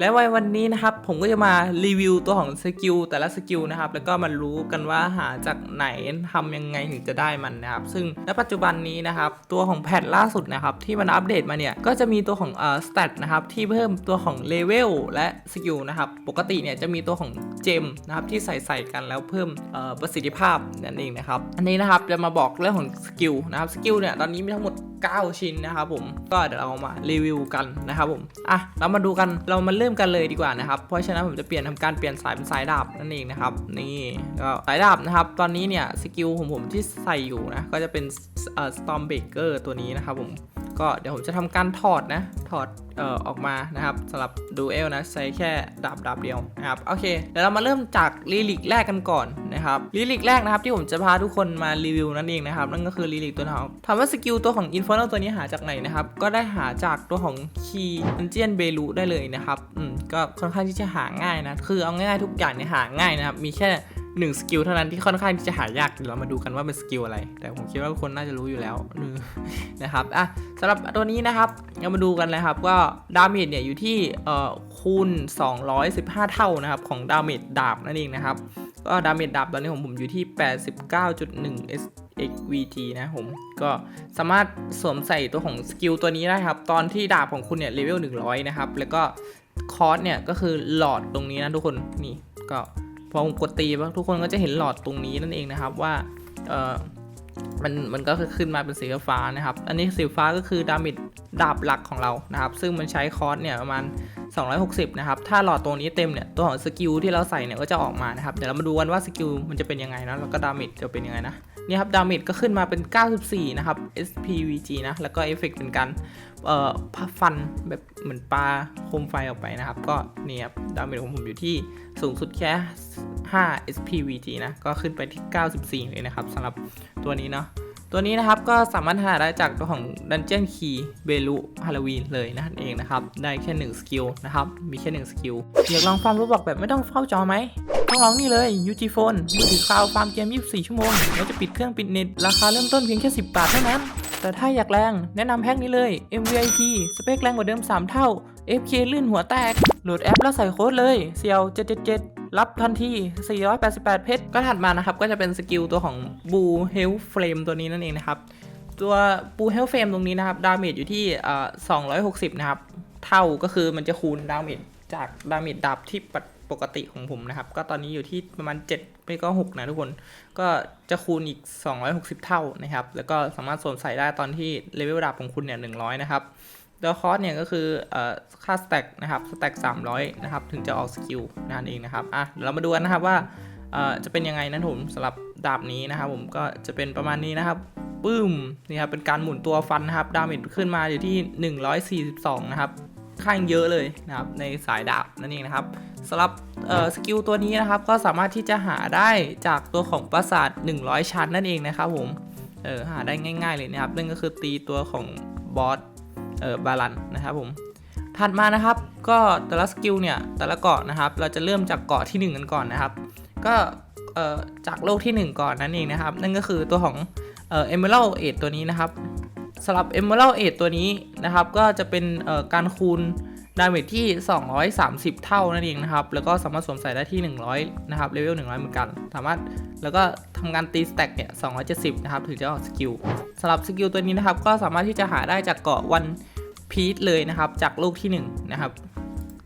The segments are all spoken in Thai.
และในวันนี้นะครับผมก็จะมารีวิวตัวของสกิลแต่ละสกิลนะครับแล้วก็มารู้กันว่าหาจากไหนทำยังไงถึงจะได้มันนะครับซึ่งณปัจจุบันนี้นะครับตัวของแพทล่าสุดนะครับที่มันอัปเดตมาเนี่ยก็จะมีตัวของเอ่อสเตตนะครับที่เพิ่มตัวของเลเวลและสกิลนะครับปกติเนี่ยจะมีตัวของเจมนะครับที่ใส่ใส่กันแล้วเพิ่มเอ่อประสิทธิภาพนั่นเองนะครับอันนี้นะครับจะมาบอกเรื่องของสกิลนะครับสกิลเนี่ยตอนนี้มีทั้งหมด 9 ชิ้นนะครับผมก็เดี๋ยวเรามารีวิวกันนะครับผมอะเรามาดูกันเรามาเริ่มกันเลยดีกว่านะครับเพราะฉะนั้นผมจะเปลี่ยนทำการเปลี่ยนสายเป็นสายดาบนั่นเองนะครับนี่ก็สายดาบนะครับตอนนี้เนี่ยสกิลของผมที่ใส่อยู่นะก็จะเป็นเอ่อ storm breaker ตัวนี้นะครับผม ก็เดี๋ยวผมจะทำการถอดนะ ถอดเอ่อออกมานะครับสำหรับดูเอลนะใช้แค่ดาบดาบเดียวนะครับโอเคเดี๋ยวเรามาเริ่มจากลิลิกแรกกันก่อนนะครับลิลิกแรกนะครับที่ผมจะพาทุกคนมารีวิวนั่นเองนะครับนั่นก็คือลิลิกตัวของถามว่าสกิลตัวของ Infernal ตัวนี้หาจากไหนนะครับก็ได้หาจากตัวของ Key Dungeon b e l u ได้เลยนะครับอืมก็ค่อนข้างที่จะหาง่ายนะคือเอาง่ายๆทุกอย่างเนี่ยหาง่ายนะครับมีแค่ หนึ่งสกิลเท่านั้นที่ค่อนข้างที่จะหายากเดี๋ยวเรามาดูกันว่าเป็นสกิลอะไร แต่ผมคิดว่าคนน่าจะรู้อยู่แล้วนะครับอะสำหรับตัวนี้นะครับเรามาดูกันเลยครับก็ดาเมจเนี่ยอยู่ที่เอ่อคูณ 215 เท่านะครับของดาเมจดาบนั่นเองนะครับก็ดาเมจดาบตอนนี้ของผมอยู่ที่ 89.1 SXVG นะผมก็สามารถสวมใส่ตัวของสกิลตัวนี้ได้ครับ ตอนที่ดาบของคุณเนี่ยเลเวล100 นะครับ แล้วก็คอร์สเนี่ยก็คือหลอดตรงนี้นะทุกคนนี่ก็ พอผมกดตีปะทุกคนก็จะเห็นหลอดตรงนี้นั่นเองนะครับว่าเออมันมันก็ขึ้นมาเป็นสีฟ้านะครับ อันนี้สีฟ้าก็คือดาเมจดาบหลักของเรานะครับ ซึ่งมันใช้คอร์สเนี่ยประมาณ 260 นะครับ ถ้าหลอดตัวนี้เต็มเนี่ย ตัวของสกิลที่เราใส่เนี่ยก็จะออกมานะครับ เดี๋ยวเรามาดูกันว่าสกิลมันจะเป็นยังไงนะ แล้วก็ดาเมจจะเป็นยังไงนะ นี่ครับ ดาเมจก็ขึ้นมาเป็น 94 นะครับ SPVG นะ แล้วก็เอฟเฟกต์เป็นการเอ่อฟันแบบเหมือนปลาโคมไฟออกไปนะครับ ก็นี่ครับ ดาเมจของผมอยู่ที่สูงสุดแค่ 5 SPVG นะ ก็ขึ้นไปที่ 94 เลยนะครับสำหรับตัวนี้เนาะ ตัวนี้นะครับก็สามารถหาได้จากตัวของ Dungeon Key b e l u Halloween เลยนั่นเองนะครับ ได้แค่1สกิลนะครับ มีแค่1สกิลอยากลองฟาร์มรูบอกแบบไม่ต้องเฝ้าจอไหมต้องลองนี่เลย UG Phone มือถือคลาวฟาร์มเกม 24 ชั่วโมงแล้วจะปิดเครื่องปิดเน็ต ราคาเริ่มต้นเพียงแค่ 10 บาทเท่านั้น แต่ถ้าอยากแรงแนะนำแพ็กนี้เลย MVIP สเปคแรงกว่าเดิม 3 เท่า FK ลื่นหัวแตกโหลดแอปแล้วใส่โค้ดเลยเซียว777 รับทันที 488 เพชร ก็ถัดมานะครับ ก็จะเป็นสกิลตัวของ Blue Hell Flame ตัวนี้นั่นเองนะครับ ตัว Blue Hell Flame ตรงนี้นะครับ ดาเมจอยู่ที่260 นะครับ เท่าก็คือมันจะคูณดาเมจจากดาเมจดาบที่ปกปกติของผมนะครับ ก็ตอนนี้อยู่ที่ประมาณ 7 ไม่ก็ 6 นะทุกคน ก็จะคูณอีก 260 เท่านะครับ แล้วก็สามารถสวมใส่ได้ตอนที่เลเวลดาบของคุณเนี่ย 100 นะครับ แล้วคอร์สเนี่ยก็คือค่าสแต็กนะครับสแต็ก300 นะครับ ถึงจะออกสกิลนั่นเองนะครับอะเดี๋ยวเรามาดูกันนะครับว่าจะเป็นยังไงนะผมสำหรับดาบนี้นะครับ ผมก็จะเป็นประมาณนี้นะครับปึ้มนี่ครับเป็นการหมุนตัวฟันนะครับดาเมจขึ้นมาอยู่ที่ 142 นะครับข้างเยอะเลยนะครับในสายดาบนั่นเองนะครับสำหรับสกิลตัวนี้นะครับก็สามารถที่จะหาได้จากตัวของปราสาท 100 ชั้นนั่นเองนะครับผมเออหาได้ง่าย ๆเลยนะครับนั่นก็คือตีตัวของบอส เอ่อบาลันนะครับผมถัดมานะครับก็แต่ละสกิลเนี่ยแต่ละเกาะนะครับ เราจะเริ่มจากเกาะที่ 1 กันก่อนนะครับ ก็เอ่อจากโลกที่ 1 ก่อนนั่นเองนะครับ นั่นก็คือตัวของเอ่อ Emerald Age ตัวนี้นะครับสำหรับ Emerald Age ตัวนี้นะครับ ก็จะเป็นเอ่อการคูณ ดาเมจที่ 230 เท่านั่นเองนะครับ แล้วก็สามารถสวมใส่ได้ที่ 100 นะครับเลเวล 100 เหมือนกัน สามารถแล้วก็ทำการตีสแต็กเนี่ย 270 นะครับ ถึงจะออกสกิลสำหรับสกิลตัวนี้นะครับ ก็สามารถที่จะหาได้จากเกาะวันพีทเลยนะครับ จากโลกที่ 1 นะครับ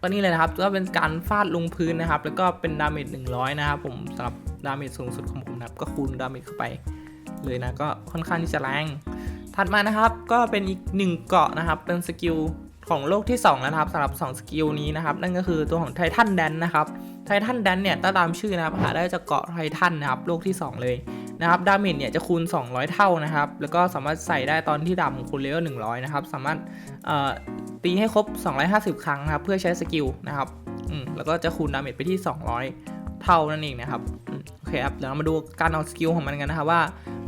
ก็นี่เลยนะครับก็เป็นการฟาดลงพื้นนะครับ แล้วก็เป็นดาเมจ 100 นะครับผมสำหรับดาเมจสูงสุดของผมนะครับ ก็คูณดาเมจเข้าไปเลยนะ ก็ค่อนข้างที่จะแรง ถัดมานะครับ ก็เป็นอีกหนึ่งเกาะนะครับ เป็นสกิล ของโลกที่ 2 แล้วนะครับสำหรับ 2 สกิลนี้นะครับ นั่นก็คือตัวของไททันแดนนะครับไททันแดนเนี่ยตามชื่อนะครับหาได้จากเกาะไททันนะครับโลกที่ 2 เลยนะครับดาเมจเนี่ยจะคูณ 200 เท่านะครับ แล้วก็สามารถใส่ได้ตอนที่ดาบของคุณเลเวล100 นะครับ สามารถเอ่อตีให้ครบ 250 ครั้งนะครับ เพื่อใช้สกิลนะครับแล้วก็จะคูณดาเมจไปที่ 200 เท่านั่นเองนะครับโอเคครับเดี๋ยวเรามาดูการเอาสกิลของมันกันนะครับว่า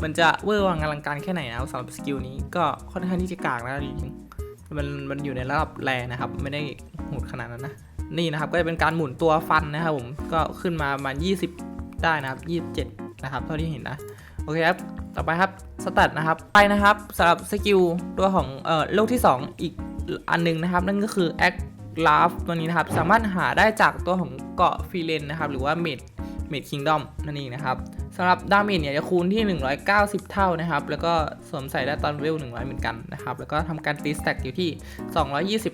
มันจะเวอร์วังอลังการแค่ไหนนะครับสำหรับสกิลนี้ก็ค่อนข้างที่จะกากนะจริง มันมันอยู่ในระดับแรนะครับ ไม่ได้หดขนาดนั้นนะ นี่นะครับก็จะเป็นการหมุนตัวฟันนะครับผมก็ขึ้นมาประมาณ20 ได้นะครับ 27 นะครับ เท่าที่เห็นนะ โอเคครับ ต่อไปครับสแตทนะครับ ไปนะครับสำหรับสกิลตัวของเอ่อโลกที่ 2 อีกอันหนึงนะครับ นั่นก็คือ Act ลาฟตัวนี้นะครับ สามารถหาได้จากตัวของเกาะฟิเลนนะครับ หรือว่าเมดเมดคิงดอมนั่นเองนะครับ สำหรับดาเมจเนี่ยจะคูณที่ 190 เท่านะครับ แล้วก็สวมใส่ได้ตอนเวล 100 เหมือนกันนะครับ แล้วก็ทำการตีสแต็กอยู่ที่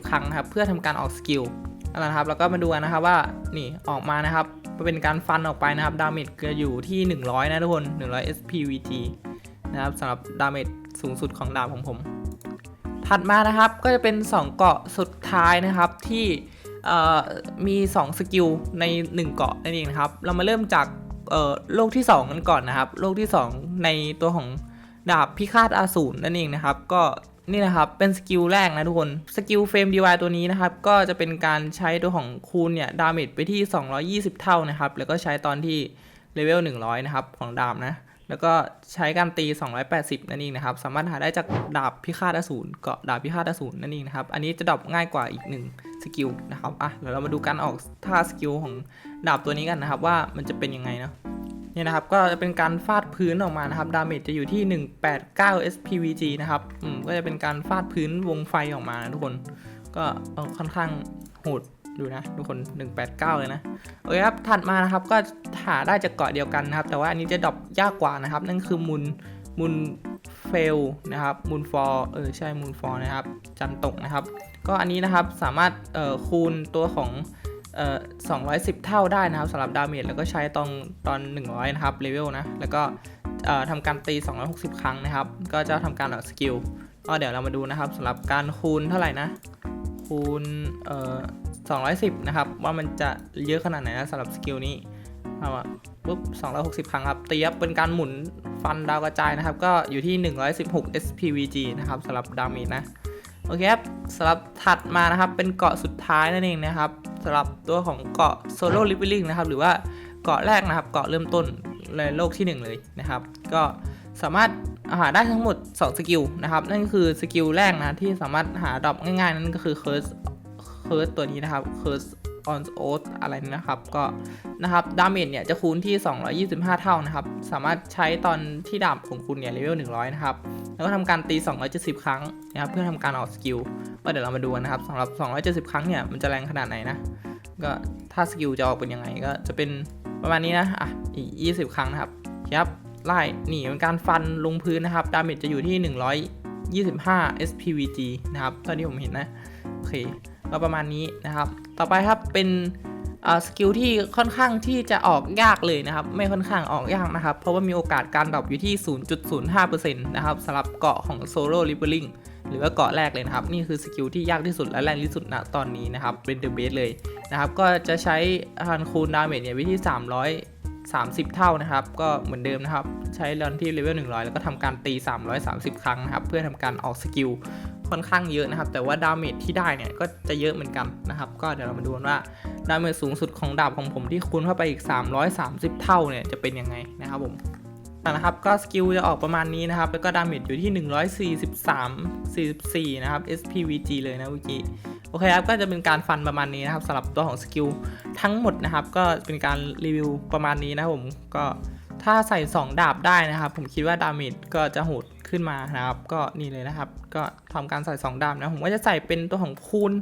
220 ครั้งครับ เพื่อทำการออกสกิลนั่นแหละครับ แล้วก็มาดูกันนะครับว่า นี่ออกมานะครับ เป็นการฟันออกไปนะครับ ดาเมจจะอยู่ที่ 100 นะทุกคน 100 SPVG นะครับสำหรับดาเมจสูงสุดของดาบของผม ถัดมานะครับ ก็จะเป็น 2 เกาะสุดท้ายนะครับที่เอ่อมี 2 สกิลใน 1 เกาะนั่นเองนะครับ เรามาเริ่มจาก เอ่อโลกที่ 2 กันก่อนนะครับ โลกที่ 2 ในตัวของดาบพิฆาตอาสูรนั่นเองนะครับ ก็นี่นะครับเป็นสกิลแรกนะทุกคน สกิลเฟรมดีวตัวนี้นะครับ ก็จะเป็นการใช้ตัวของคูณเนี่ยดาเมจไปที่ 220 เท่านะครับ แล้วก็ใช้ตอนที่เลเวล100 นะครับ ของดาบนะ แล้วก็ใช้การตี 280 นั่นเองนะครับ สามารถหาได้จากดาบพิฆาตอสูรเกาะดาบพิฆาตอสูรนั่นเองนะครับ อันนี้จะดรอปง่ายกว่าอีกหนึ่ง กิลนะครับอะเดี๋ยวเรามาดูการออกท่าสกิลของดาบตัวนี้กันนะครับ ว่ามันจะเป็นยังไงเนาะเนี่ยนะครับก็จะเป็นการฟาดพื้นออกมานะครับดาเมจจะอยู่ที่ 189 SPVG นะครับอืมก็จะเป็นการฟาดพื้นวงไฟออกมานะทุกคน ก็ค่อนข้างโหดดูนะทุกคน 189 เลยนะ โอเคครับ ถัดมานะครับก็หาได้จากเกาะเดียวกันนะครับ แต่ว่าอันนี้จะดรอปยากกว่านะครับ นั่นคือมูลมูลเฟลนะครับมูลฟอร์เออใช่มูลฟอร์นะครับ จันตกนะครับ ก็อันนี้นะครับสามารถคูณตัวของออ210 เท่าได้นะครับสำหรับดาเมจแล้วก็ใช้ตอนตอน 100 นะครับเลเวลนะ แล้วก็ทำการตี 260 ครั้งนะครับ ก็จะทำการออกสกิลก็เดี๋ยวเรามาดูนะครับสำหรับการคูณเท่าไหร่นะ คูณเอ่อ210 นะครับ ว่ามันจะเยอะขนาดไหนนะสำหรับสกิลนี้เอาอะปุ๊บ260 ครั้งครับตีบเป็นการหมุนฟันดาวกระจายนะครับ ก็อยู่ที่ 116 SPVG นะครับสำหรับดาเมจนะ โอเคครับสำหรับถัดมานะครับเป็นเกาะสุดท้ายนั่นเองนะครับสำหรับตัวของเกาะโซโล่ลิฟวิ่งนะครับหรือว่าเกาะแรกนะครับ เกาะเริ่มต้นในโลกที่ 1 เลยนะครับ ก็สามารถหาได้ทั้งหมด 2 สกิลนะครับ นั่นก็คือสกิลแรกนะที่สามารถหาดรอปง่ายๆ นั่นก็คือเคิร์สเคิร์สตัวนี้นะครับเคิร์ส อะไรนะครับก็นะครับดาเมจเนี่ยจะคูณที่ 225 เท่านะครับ สามารถใช้ตอนที่ดาบของคุณเนี่ยเลเวล100 นะครับ แล้วก็ทำการตี 270 ครั้งนะครับเพื่อทำการออกสกิลก็เดี๋ยวเรามาดูกันนะครับสำหรับ 270 ครั้งเนี่ยมันจะแรงขนาดไหนนะก็ถ้าสกิลจะออกเป็นยังไงก็จะเป็นประมาณนี้นะอะอีก 20 ครั้งนะครับครับไล่หนีเป็นการฟันลงพื้นนะครับดาเมจจะอยู่ที่ 125 SPVG นะครับเท่าที่ผมเห็นนะโอเค ก็ประมาณนี้นะครับ ต่อไปครับเป็นสกิลที่ค่อนข้างที่จะออกยากเลยนะครับ ไม่ค่อนข้างออกยากนะครับ เพราะว่ามีโอกาสการดรอปอยู่ที่ 0.05%นะครับสำหรับเกาะของ Solo l i b e r i n g หรือว่าเกาะแรกเลยนะครับ นี่คือสกิลที่ยากที่สุดและแรงที่สุดณตอนนี้นะครับ เป็นเดอะเบสเลยนะครับ ก็จะใช้ฮันคูณดาเมจเนี่ยไว้ที่330 เท่านะครับ ก็เหมือนเดิมนะครับ ใช้รอนที่เลเวล100 แล้วก็ทำการตี 330 ครั้งนะครับ เพื่อทำการออกสกิล ค่อนข้างเยอะนะครับ แต่ว่าดาเมจที่ได้เนี่ยก็จะเยอะเหมือนกันนะครับ ก็เดี๋ยวเรามาดูว่าดาเมจสูงสุดของดาบของผมที่คูณเข้าไปอีก 330 เท่าเนี่ยจะเป็นยังไงนะครับผมนะครับก็สกิลจะออกประมาณนี้นะครับ แล้วก็ดาเมจอยู่ที่ 143 44 นะครับ SPVG เลยนะเมื่อกี้โอเคครับก็จะเป็นการฟันประมาณนี้นะครับสำหรับตัวของสกิลทั้งหมดนะครับ ก็เป็นการรีวิวประมาณนี้นะผมก็ ถ้าใส่ 2 ดาบได้นะครับ ผมคิดว่าดาเมจก็จะโหดขึ้นมานะครับ ก็นี่เลยนะครับ ก็ทำการใส่ 2 ดาบนะผมก็จะใส่เป็นตัวของคูณ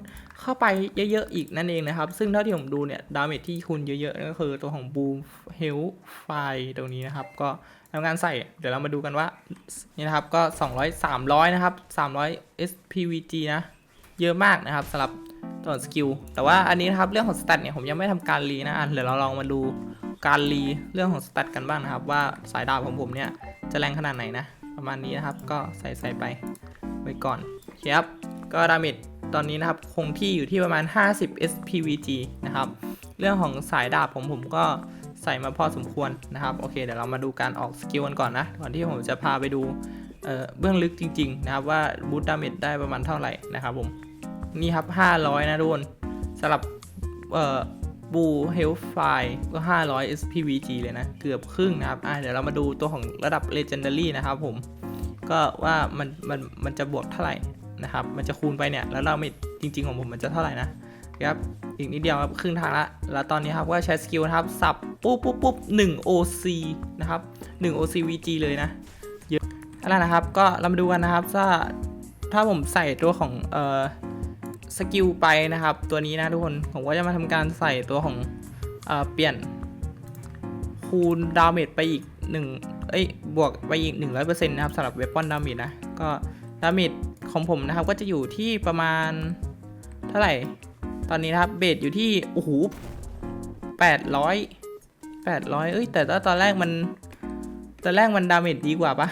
เข้าไปเยอะๆอีกนั่นเองนะครับ ซึ่งเท่าที่ผมดูเนี่ยดาเมจที่คูณเยอะๆก็คือตัวของบูมเฮลไฟตรงนี้นะครับ ก็ทำการใส่เดี๋ยวเรามาดูกันว่านี่นะครับก็ 200 300 นะครับ 300 SPVG นะเยอะมากนะครับสำหรับตัวสกิลแต่ว่าอันนี้นะครับเรื่องของสแตทเนี่ยผมยังไม่ทำการรีนะอะเดี๋ยวเราลองมาดู การรีเรื่องของสแตทกันบ้างนะครับ ว่าสายดาบของผมเนี่ย จะแรงขนาดไหนนะ ประมาณนี้นะครับก็ใส่ใส่ไปไว้ก่อนโอเคครับก็ดาเมจตอนนี้นะครับคงที่อยู่ที่ประมาณ 50 SPVG นะครับ เรื่องของสายดาบผมผมก็ใส่มาพอสมควรนะครับโอเคเดี๋ยวเรามาดูการออกสกิลกันก่อนนะก่อนที่ผมจะพาไปดูเเบื้องลึกจริง ๆ นะครับว่าบูตดาเมจได้ประมาณเท่าไหร่นะครับผมนี่ครับ 500 นะทุกคนสำหรับ บูเฮลไฟก็ 500 SPVG เลยนะ เกือบครึ่งนะครับ อะเดี๋ยวเรามาดูตัวของระดับ Legendary นะครับผม ก็ว่ามันมันมันจะบวกเท่าไหร่นะครับ มันจะคูณไปเนี่ย แล้วเราไม่จริง ๆ ของผมมันจะเท่าไหร่นะครับ อีกนิดเดียวครับ ครึ่งทางละ แล้วตอนนี้ครับก็ใช้สกิลนะครับ สับ ปุ๊บปุ๊บปุ๊บ1 OC นะครับ1 OCVG เลยนะ เยอะอะไรนะครับ ก็เรามาดูกันนะครับถ้าถ้าผมใส่ตัวของเอ่อ สกิลไปนะครับ ตัวนี้นะทุกคน ผมก็จะมาทำการใส่ตัวของเออเปลี่ยนคูณดาเมจไปอีกหนึ่งเอ้ยบวกไปอีก 100%นะครับสำหรับเวปอนดาเมจนะ ก็ดาเมจของผมนะครับก็จะอยู่ที่ประมาณเท่าไหร่ ตอนนี้นะครับเบสอยู่ที่โอ้โห800 800 เอ้ยแต่ตอนแรกมันตอนแรกมันดาเมจดีกว่าปะ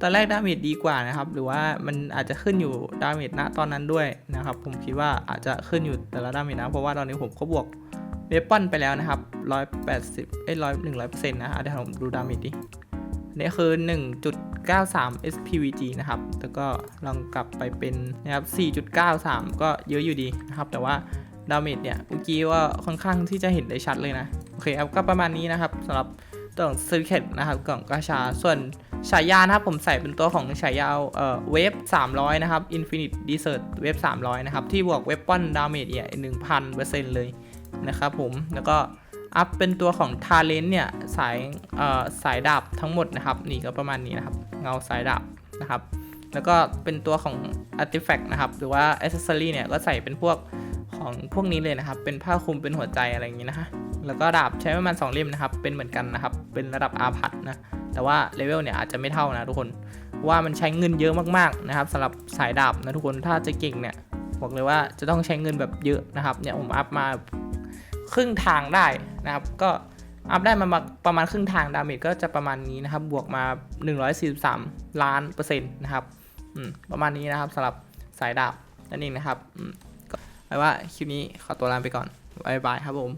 ตอนแรกดาเมจดีกว่านะครับ หรือว่ามันอาจจะขึ้นอยู่ดาเมจณตอนนั้นด้วยนะครับ ผมคิดว่าอาจจะขึ้นอยู่แต่ละดาเมจนะเพราะว่าตอนนี้ผมก็บวกเวปอนไปแล้วนะครับ 180เอ้ยร้อยหนึ่งร้อยเปอร์เซ็นต์นะอะเดี๋ยวผมดูดาเมจดิอันนี่คือ 1.93 SPVG นะครับ แล้วก็ลองกลับไปเป็นนะครับ 4.93 ก็เยอะอยู่ดีนะครับ แต่ว่าดาเมจเนี่ยเมื่อกี้ว่าค่อนข้างที่จะเห็นได้ชัดเลยนะ โอเคครับ ก็ประมาณนี้นะครับสำหรับตัวของซิลิเคตนะครับกล่องกาชา ส่วน ฉายานะครับผมใส่เป็นตัวของฉายาเอ่อเวฟ300 นะครับ Infinite Desert เวฟ300 นะครับ ที่บวกเวปอนดาเมจเนี่ย1,000%เลยนะครับผม แล้วก็อัพเป็นตัวของ Talent เนี่ย สายเอ่อสายดาบทั้งหมดนะครับ นี่ก็ประมาณนี้นะครับ เงาสายดาบนะครับ แล้วก็เป็นตัวของ Artifact นะครับ หรือว่า Accessory เนี่ย ก็ใส่เป็นพวกของพวกนี้เลยนะครับ เป็นผ้าคลุมเป็นหัวใจอะไรอย่างนี้นะฮะแล้วก็ดาบใช้ประมาณ2เล่มนะครับ เป็นเหมือนกันนะครับ เป็นระดับอาพัดนะ แต่ว่าเลเวลเนี่ยอาจจะไม่เท่านะทุกคนว่ามันใช้เงินเยอะมากๆนะครับสำหรับสายดาบนะทุกคนถ้าจะเก่งเนี่ยบอกเลยว่าจะต้องใช้เงินแบบเยอะนะครับเนี่ยผมอัพมาครึ่งทางได้นะครับ ก็อัพได้มาประมาณครึ่งทางดาเมจก็จะประมาณนี้นะครับ บวกมา 143 ล้านเปอร์เซ็นต์นะครับประมาณนี้นะครับสำหรับสายดาบนั่นเองนะครับก็แปลว่าคลิปนี้ขอตัวลาไปก่อนบายบายครับผม